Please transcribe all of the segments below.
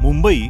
मुंबई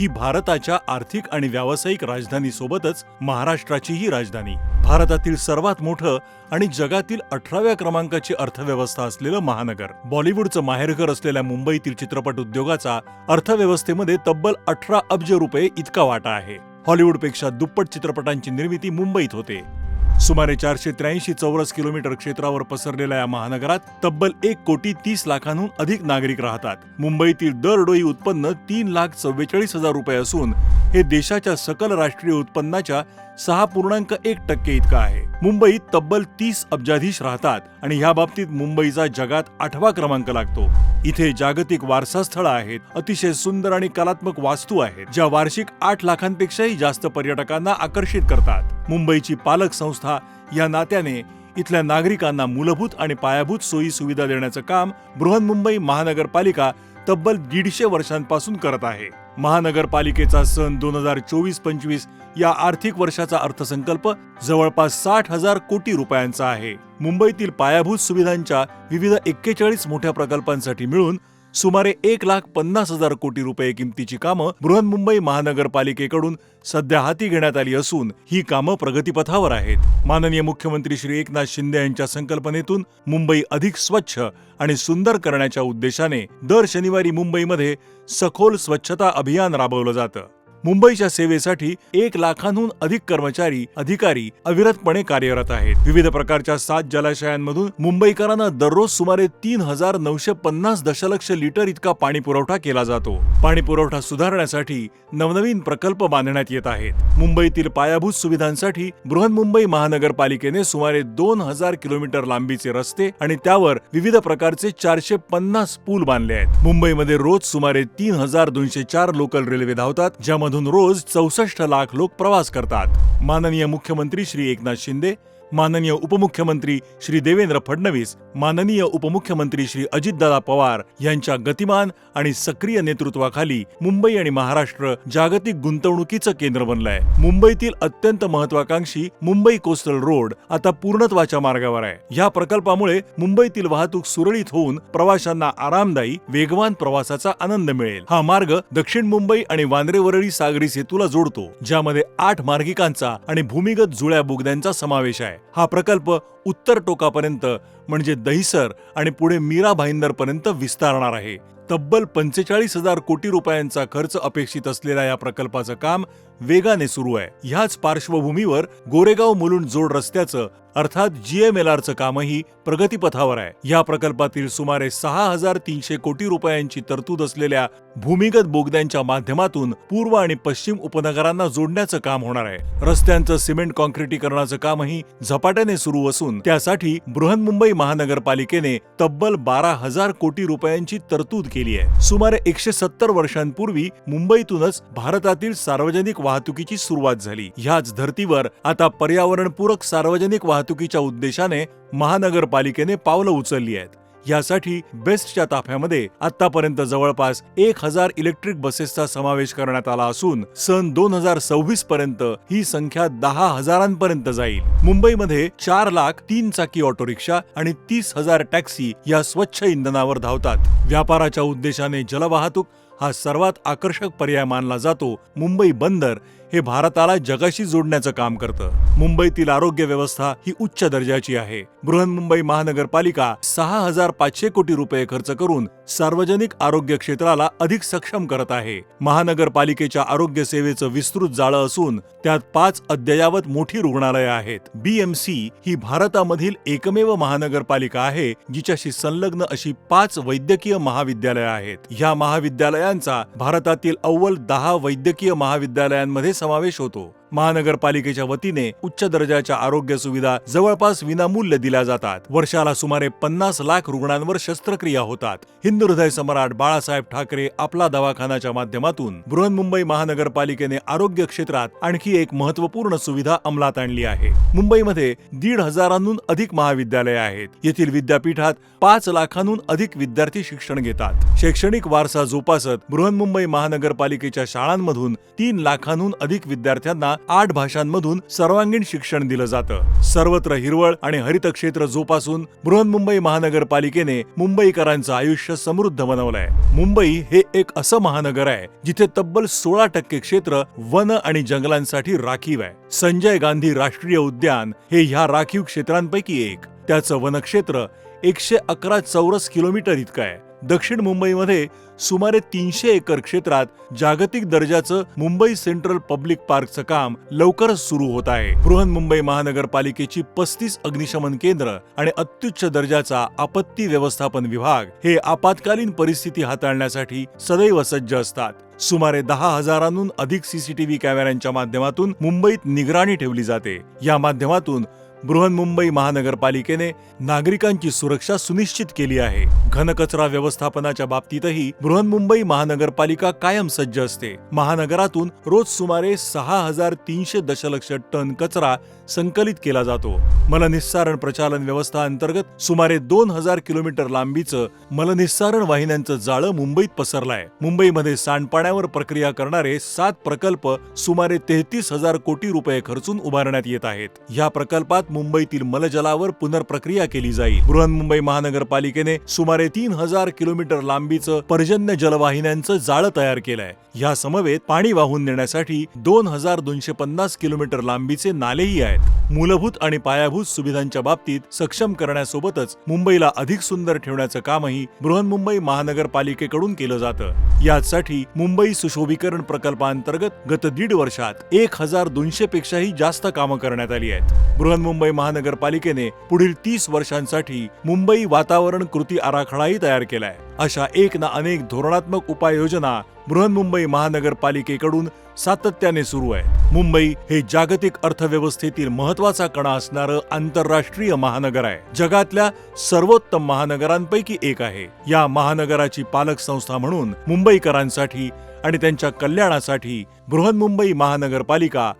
ही भारताच्या आर्थिक आणि व्यावसायिक राजधानीसोबतच महाराष्ट्राचीही राजधानी. भारतातील सर्वात मोठं आणि जगातील अठराव्या क्रमांकाची अर्थव्यवस्था असलेलं महानगर. बॉलिवूडचं माहेरघर असलेल्या मुंबईतील चित्रपट उद्योगाचा अर्थव्यवस्थेमध्ये तब्बल अठरा अब्ज रुपये इतका वाटा आहे. हॉलिवूडपेक्षा दुप्पट चित्रपटांची निर्मिती मुंबईत होते. सुमारे चारशे त्र्याऐंशी चौरस किलोमीटर क्षेत्रावर पसरलेल्या या महानगरात तब्बल एक कोटी तीस लाखांहून अधिक नागरिक राहतात. मुंबईतील दरडोई उत्पन्न तीन लाख चव्वेचाळीस हजार रुपये असून हे देशाच्या सकल राष्ट्रीय उत्पन्नाच्या सहा पूर्णांक एक टक्के इतकं आहे. मुंबईत तब्बल तीस अब्जाधीश राहतात आणि ह्या बाबतीत मुंबईचा जगात आठवा क्रमांक लागतो. इथे जागतिक वारसास्थळं आहेत अतिशय सुंदर आणि कलात्मक वास्तू आहेत ज्या वार्षिक आठ लाखांपेक्षाही जास्त पर्यटकांना आकर्षित करतात. मुंबईची पालक संस्था या नात्याने इथल्या नागरिकांना मूलभूत आणि पायाभूत सोयी सुविधा देण्याचं काम बृहन्मुंबई महानगरपालिका तब्बल दीडशे वर्षांपासून करत आहे. महानगरपालिकेचा सन दोन हजार चोवीस पंचवीस या आर्थिक वर्षाचा अर्थसंकल्प जवळपास साठ हजार कोटी रुपयांचा आहे. मुंबईतील पायाभूत सुविधांच्या विविध एक्केचाळीस मोठ्या प्रकल्पांसाठी मिळून सुमारे एक लाख पन्नास हजार कोटी रुपये किमतीची कामं बृहन्मुंबई महानगरपालिकेकडून सध्या हाती घेण्यात आली असून ही कामं प्रगतीपथावर आहेत. माननीय मुख्यमंत्री श्री एकनाथ शिंदे यांच्या संकल्पनेतून मुंबई अधिक स्वच्छ आणि सुंदर करण्याच्या उद्देशाने दर शनिवारी मुंबईमध्ये सखोल स्वच्छता अभियान राबवलं जातं. मुंबईच्या सेवेसाठी एक लाखांहून अधिक कर्मचारी अधिकारी अविरतपणे कार्यरत आहेत. विविध प्रकारच्या सात जलाशयांमधून मुंबईकरांना दररोज सुमारे तीन हजार नऊशे पन्नास दशलक्ष लिटर इतका पाणी पुरवठा केला जातो. पाणी पुरवठा सुधारण्यासाठी नवनवीन प्रकल्प बांधण्यात येत आहेत. मुंबईतील पायाभूत सुविधांसाठी बृहन्मुंबई महानगरपालिकेने सुमारे दोन हजार किलोमीटर लांबीचे रस्ते आणि त्यावर विविध प्रकारचे चारशे पन्नास पूल बांधले आहेत. मुंबईमध्ये रोज सुमारे तीन हजार दोनशे चार लोकल रेल्वे धावतात ज्यामध्ये मधून रोज चौसष्ट लाख लोक प्रवास करतात. माननीय मुख्यमंत्री श्री एकनाथ शिंदे माननीय उपमुख्यमंत्री श्री देवेंद्र फडणवीस माननीय उपमुख्यमंत्री श्री अजितदादा पवार यांच्या गतिमान आणि सक्रिय नेतृत्वाखाली मुंबई आणि महाराष्ट्र जागतिक गुंतवणुकीचं केंद्र बनलंय. मुंबईतील अत्यंत महत्वाकांक्षी मुंबई कोस्टल रोड आता पूर्णत्वाच्या मार्गावर आहे. या प्रकल्पामुळे मुंबईतील वाहतूक सुरळीत होऊन प्रवाशांना आरामदायी वेगवान प्रवासाचा आनंद मिळेल. हा मार्ग दक्षिण मुंबई आणि वांद्रे वरळी सागरी सेतूला जोडतो ज्यामध्ये आठ मार्गिकांचा आणि भूमिगत जुळ्या बोगद्यांचा समावेश आहे. हा प्रकल्प उत्तर टोकापर्यंत म्हणजे दहिसर आणि पुढे मीरा भाईंदर पर्यंत विस्तारणार आहे. तब्बल पंचेचाळीस हजार कोटी रुपयांचा खर्च अपेक्षित असलेल्या या प्रकल्पाचं काम वेगाने सुरू आहे. ह्याच पार्श्वभूमीवर गोरेगाव मुलुंड जोड रस्त्याचं अर्थात जीएमएलआरचं कामही प्रगतीपथावर आहे. या प्रकल्पातील सुमारे सहा हजार तीनशे कोटी रुपयांची तरतूद असलेल्या भूमिगत बोगद्यांच्या माध्यमातून पूर्व आणि पश्चिम उपनगरांना जोडण्याचं काम होणार आहे. रस्त्यांचं सिमेंट कॉन्क्रिटीकरणाचं कामही झपाट्याने सुरू असून त्यासाठी बृहन्मुंबई महानगरपालिकेने तब्बल बारा हजार कोटी रुपयांची तरतूद केली आहे. सुमारे एकशे सत्तर वर्षांपूर्वी मुंबईतूनच भारतातील सार्वजनिक वाहतुकीची सुरुवात झाली. ह्याच धर्तीवर आता पर्यावरणपूरक सार्वजनिक वाहतुकीच्या उद्देशाने महानगरपालिकेने पावलं उचलली आहेत. यासाठी बेस्टच्या ताफ्यामध्ये आतापर्यंत जवळपास एक हजार इलेक्ट्रिक बसेसचा समावेश करण्यात आला असून सन दोन हजार सव्वीस पर्यंत ही संख्या दहा हजारांपर्यंत जाईल. मुंबईमध्ये चार लाख तीन चाकी ऑटो रिक्षा आणि तीस हजार टॅक्सी या स्वच्छ इंधनावर धावतात. व्यापाराच्या उद्देशाने जलवाहतूक हा सर्वात आकर्षक पर्याय मानला जातो. मुंबई बंदर हे भारताला जगाशी जोडण्याचं काम करतं. मुंबईतील आरोग्य व्यवस्था ही उच्च दर्जाची आहे. बृहन्मुंबई महानगरपालिका सहा हजार पाचशे कोटी रुपये खर्च करून सार्वजनिक आरोग्य क्षेत्राला अधिक सक्षम करत आहे. महानगरपालिकेच्या आरोग्य सेवेचं विस्तृत जाळं असून त्यात पाच अद्ययावत मोठी रुग्णालयं आहेत. बीएमसी ही भारतामधील एकमेव महानगरपालिका आहे जिच्याशी संलग्न अशी पाच वैद्यकीय महाविद्यालयं आहेत. ह्या महाविद्यालयांचा भारतातील अव्वल दहा वैद्यकीय महाविद्यालयांमध्ये समावेश होतो. महानगरपालिकेच्या वतीने उच्च दर्जाच्या आरोग्य सुविधा जवळपास विनामूल्य दिल्या जातात. वर्षाला सुमारे पन्नास लाख रुग्णांवर शस्त्रक्रिया होतात. हिंदू हृदय सम्राट बाळासाहेब ठाकरे आपला दवाखानाच्या माध्यमातून बृहन्मुंबई महानगरपालिकेने आरोग्य क्षेत्रात आणखी एक महत्त्वपूर्ण सुविधा अंमलात आणली आहे. मुंबईमध्ये दीड हजारांहून अधिक महाविद्यालये आहेत. येथील विद्यापीठात पाच लाखांहून अधिक विद्यार्थी शिक्षण घेतात. शैक्षणिक वारसा जोपासत बृहन्मुंबई महानगरपालिकेच्या शाळांमधून तीन लाखांहून अधिक विद्यार्थ्यांना आठ भाषांमधून सर्वांगीण शिक्षण दिलं जातं. सर्वत्र हिरवळ आणि हरित क्षेत्र जोपासून बृहन्मुंबई महानगरपालिकेने मुंबईकरांचं आयुष्य समृद्ध बनवलंय. मुंबई हे एक असं महानगर आहे जिथे तब्बल सोळा टक्के क्षेत्र वन आणि जंगलांसाठी राखीव आहे. संजय गांधी राष्ट्रीय उद्यान हे ह्या राखीव क्षेत्रांपैकी एक. त्याचं वनक्षेत्र एकशे अकरा चौरस किलोमीटर इतकं आहे. दक्षिण मुंबईमध्ये सुमारे तीनशे एकर क्षेत्रात जागतिक दर्जाचं मुंबई सेंट्रल पब्लिक पार्कचं काम लवकरच सुरू होत आहे. बृहन्मुंबई महानगरपालिकेची पस्तीस अग्निशमन केंद्र आणि अत्युच्च दर्जाचा आपत्ती व्यवस्थापन विभाग हे आपत्कालीन परिस्थिती हाताळण्यासाठी सदैव सज्ज असतात. सुमारे दहा हजारांहून अधिक सीसीटीव्ही कॅमेऱ्यांच्या माध्यमातून मुंबईत निगराणी ठेवली जाते. या माध्यमातून बृहन्मुंबई महानगरपालिकेने नागरिकांची सुरक्षा सुनिश्चित केली आहे. घनकचरा व्यवस्थापनाच्या बाबतीतही बृहन्मुंबई महानगरपालिका कायम सज्ज असते. महानगरातून रोज सुमारे सहा हजार तीनशे दशलक्ष टन कचरा संकलित केला जातो. मलनिस्सारण प्रचालन व्यवस्था अंतर्गत सुमारे दोन हजार किलोमीटर लांबीचं मलनिस्सारण वाहिन्यांचं जाळं मुंबईत पसरलंय. मुंबईमध्ये सांडपाण्यावर प्रक्रिया करणारे सात प्रकल्प सुमारे तेहतीस हजार कोटी रुपये खर्चून उभारण्यात येत आहेत. या प्रकल्पात मुंबईतील मलजलावर पुनर्प्रक्रिया केली जाईल. बृहन्मुंबई महानगरपालिकेने सुमारे तीन हजार किलोमीटर लांबीचं पर्जन्य जलवाहिन्यांचं जाळं तयार केलंय. ह्या समवेत पाणी वाहून नेण्यासाठी दोन हजार दोनशे पन्नास किलोमीटर लांबीचे नालेही आहेत. मूलभूत आणि पायाभूत सुविधांच्या बाबतीत सक्षम करण्यासोबतच मुंबईला अधिक सुंदर ठेवण्याचं कामही बृहन्मुंबई महानगरपालिकेकडून केलं जातं. यासाठी मुंबई सुशोभीकरण प्रकल्पांतर्गत गत दीड वर्षात एक हजार दोनशे पेक्षाही जास्त कामं करण्यात आली आहेत. बृहन्मुंबई मुंबई महानगरपालिकेने पुढील तीस वर्षांसाठी मुंबई वातावरण कृती आराखडाही तयार केलाय. अशा एक ना अनेक धोरणात्मक उपाययोजना बृहन्मुंबई महानगरपालिकेकडून सातत्याने सुरू आहे मुंबई हे जागतिक अर्थव्यवस्थेतील महत्त्वाचा कणा असणारं आंतरराष्ट्रीय महानगर आहे. जगातल्या सर्वोत्तम महानगरांपैकी एक आहे. या महानगराची पालक संस्था म्हणून मुंबईकरांसाठी आणि त्यांच्या कल्याणासाठी बृहन्मुंबई महानगरपालिका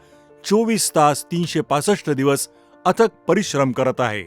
चोवीस तास तीनशे पासष्ट दिवस अथक परिश्रम करत आहे.